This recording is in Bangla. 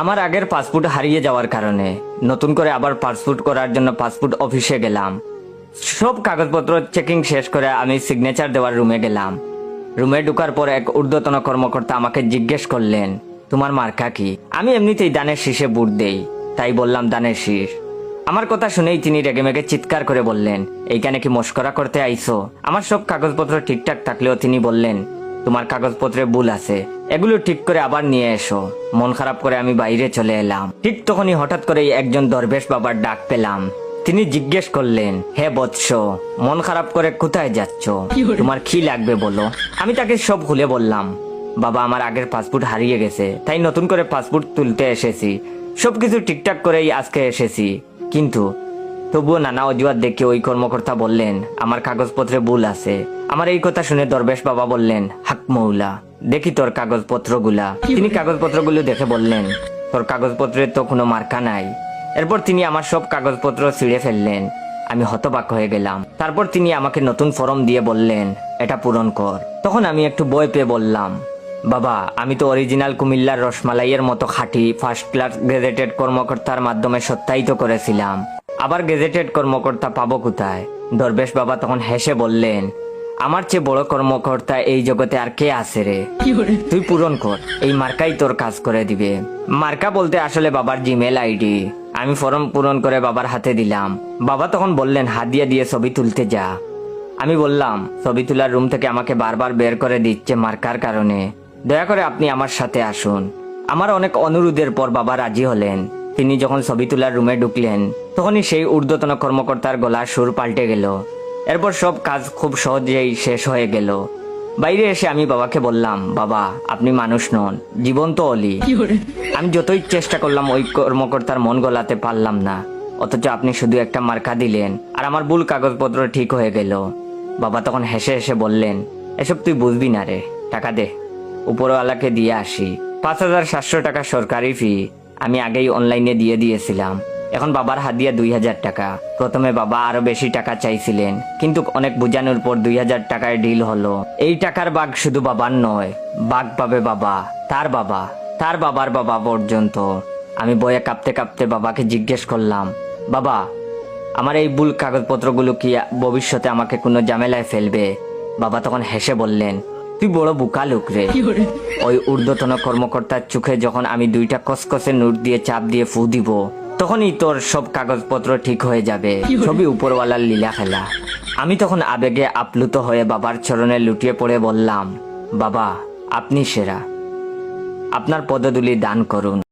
আমার আগের পাসপোর্ট হারিয়ে যাওয়ার কারণে নতুন করে আবার পাসপোর্ট করার জন্য পাসপোর্ট অফিসে গেলাম। সব কাগজপত্র চেকিং শেষ করে আমি সিগনেচার দেওয়ার রুমে গেলাম। রুমে ঢুকার পর এক ঊর্ধ্বতন কর্মকর্তা আমাকে জিজ্ঞেস করলেন, তোমার মার্কা কি? আমি এমনিতেই দানের শীষে বুট দেই, তাই বললাম, দানের শীষ। আমার কথা শুনেই তিনি রেগেমেগে চিৎকার করে বললেন, এইখানে কি মস্করা করতে আইসো আমার সব কাগজপত্র ঠিকঠাক থাকলেও তিনি বললেন, তোমার কাগজপত্রে ভুল আছে। এগুলো ঠিক করে আবার নিয়ে এসো। মন খারাপ করে আমি বাইরে চলে এলাম। ঠিক তখনই হঠাৎ করে একজন দরবেশ বাবার ডাক পেলাম। তিনি জিজ্ঞেস করলেন, হে বৎস, মন খারাপ করে কোথায় যাচ্ছ? তোমার কি লাগবে বলো? আমি তাকে সব খুলে বললাম, বাবা, আমার আগের পাসপোর্ট হারিয়ে গেছে, তাই নতুন করে পাসপোর্ট তুলতে এসেছি। সবকিছু ঠিকঠাক করেই আজকে এসেছি। কিন্তু তবুও নানা অজুহাত দেখে ওই কর্মকর্তা বললেন, আমার কাগজপত্রে ভুল আছে। আমার এই কথা শুনে দরবেশ বাবা বললেন, হাক মৌলা দেখি তোর কাগজপত্রগুলা। তিনি কাগজপত্রগুলো দেখে বললেন, তোর কাগজপত্রে তো কোনো মার্কা নাই। এরপর তিনি আমার সব কাগজপত্র ছিঁড়ে ফেললেন। আমি হতবাক হয়ে গেলাম। তারপর তিনি আমাকে নতুন ফর্ম দিয়ে বললেন, এটা পূরণ কর। তখন আমি একটু বই পেয়ে বললাম, বাবা, আমি তো অরিজিনাল কুমিল্লার রসমালাইয়ের মতো খাঁটি ফার্স্ট ক্লাস গেজেটেড কর্মকর্তার মাধ্যমে সত্যায়িত করেছিলাম। আবার গেজেটেড কর্মকর্তা পাবো কোথায়? দরবেশ বাবা তখন হেসে বললেন আমার চেয়ে বড় কর্মকর্তা এই জগতে আর কে আছে রে? তুই পূরণ কর এই মার্কাই তোর কাজ করে দিবে। মার্কা বলতে আসলে বাবার জিমেল আইডি। আমি ফর্ম পূরণ করে বাবার হাতে দিলাম। বাবা তখন বললেন হাদিয়া দিয়ে ছবি তুলতে যা। আমি বললাম ছবি তোলার রুম থেকে আমাকে বারবার বের করে দিচ্ছে মার্কার কারণে। দয়া করে আপনি আমার সাথে আসুন। আমার অনেক অনুরোধের পর বাবা রাজি হলেন। তিনি যখন ছবি তোলার রুমে ঢুকলেন তখনই সেই ঊর্ধ্বতন কর্মকর্তার গলার সুর পাল্টে গেল। এরপর সব কাজ খুব সহজেই শেষ হয়ে গেল। বাইরে এসে আমি বাবাকে বললাম বাবা আপনি মানুষ নন জীবন তো অলি আমি যতই চেষ্টা করলাম ওই কর্মকর্তার মন গলাতে পারলাম না। অথচ আপনি শুধু একটা মার্কা দিলেন আর আমার ভুল কাগজপত্র ঠিক হয়ে গেল। বাবা তখন হেসে হেসে বললেন এসব তুই বুঝবি না রে টাকা দে। উপরওয়ালাকে দিয়ে আসি। পাঁচ হাজার সাতশো টাকা সরকারি ফি আমি আগেই অনলাইনে দিয়ে দিয়েছিলাম। এখন বাবার হাদিয়া দুই হাজার টাকা। প্রথমে বাবা আরও বেশি টাকা চাইছিলেন কিন্তু অনেক বোঝানোর পর দুই হাজার টাকায় ডিল হলো। এই টাকার বাঘ শুধু বাবার নয় বাঘ পাবে বাবা তার বাবা তার বাবার বাবা পর্যন্ত। আমি বয়ে কাঁপতে কাঁপতে বাবাকে জিজ্ঞেস করলাম বাবা আমার এই ভুল কাগজপত্রগুলো কি ভবিষ্যতে আমাকে কোনো ঝামেলায় ফেলবে? বাবা তখন হেসে বললেন তুই বড় বুকা লোক রে। ওই ঊর্ধ্বতন কর্মকর্তার চোখে যখন আমি দুইটা কসকসে নোট দিয়ে চাপ দিয়ে ফু দিব তখনই তোর সব কাগজপত্র ঠিক হয়ে যাবে। ছবি উপরওয়ালার লীলা খেলা। আমি তখন আবেগে আপ্লুত হয়ে বাবার চরণে লুটিয়ে পড়ে বললাম বাবা আপনি সেরা। আপনার পদদুলি দান করুন।